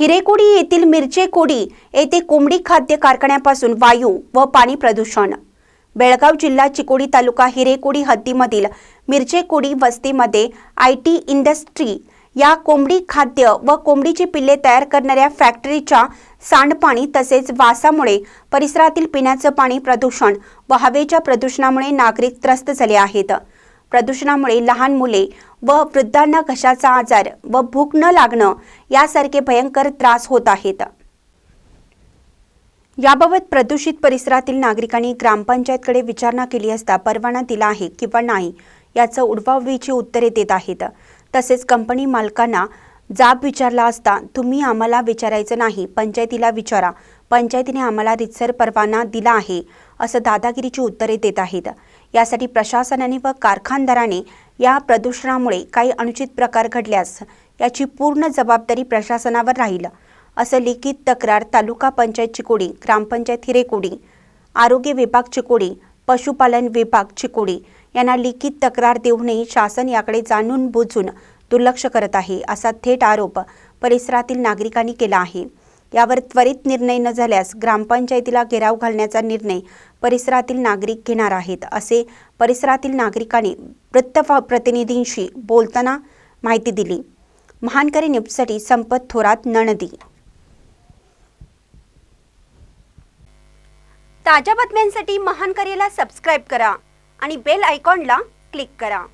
हिरेकोडी येथील मिरचेकोडी येथे कोंबडी खाद्य कारखान्यापासून वायू व पाणी प्रदूषण. बेळगाव जिल्हा चिकोडी तालुका हिरेकोडी हद्दीमधील मिरचेकोडी वस्तीमध्ये आय टी इंडस्ट्री या कोंबडी खाद्य व कोंबडीची पिल्ले तयार करणाऱ्या फॅक्टरीच्या सांडपाणी तसेच वासामुळे परिसरातील पिण्याचं पाणी प्रदूषण व हवेच्या प्रदूषणामुळे नागरिक त्रस्त झाले आहेत. प्रदूषणामुळे लहान मुले व वृद्धांना घशाचा आजार व भूक न लागणं यासारखे भयंकर त्रास होत आहेत. याबाबत प्रदूषित परिसरातील नागरिकांनी ग्रामपंचायतकडे विचारणा केली असता परवाना दिला आहे किंवा नाही याचं उडवाउडवीची उत्तरे देत आहेत. तसेच कंपनी मालकांना जाब विचारला असता तुम्ही आम्हाला विचारायचं नाही पंचायतीला विचारा. पंचायतीने आम्हाला रितसर परवाना दिला आहे असं दादागिरीची उत्तरे देत आहेत. यासाठी प्रशासनाने व कारखानदाराने या प्रदूषणामुळे काही अनुचित प्रकार घडल्यास याची पूर्ण जबाबदारी प्रशासनावर राहील असं लिखित तक्रार तालुका पंचायत चिकोडी ग्रामपंचायत हिरेकोडी आरोग्य विभाग चिकोडी पशुपालन विभाग चिकोडी यांना लिखित तक्रार देऊनही शासन याकडे जाणून बुजून दुर्लक्ष करत आहे असा थेट आरोप परिसरातील नागरिकांनी केला आहे. यावर त्वरित निर्णय न झाल्यास ग्रामपंचायतीला घेराव घालण्याचा निर्णय परिसरातील नागरिक घेणार आहेत असे परिसरातील नागरिकांनी वृत्त प्रतिनिधींशी बोलताना माहिती दिली. महानकरी न्यूजसाठी संपत थोरात नणदी. ताज्या बातम्यांसाठी महानकरीला सबस्क्राईब करा आणि बेल आयकॉनला क्लिक करा.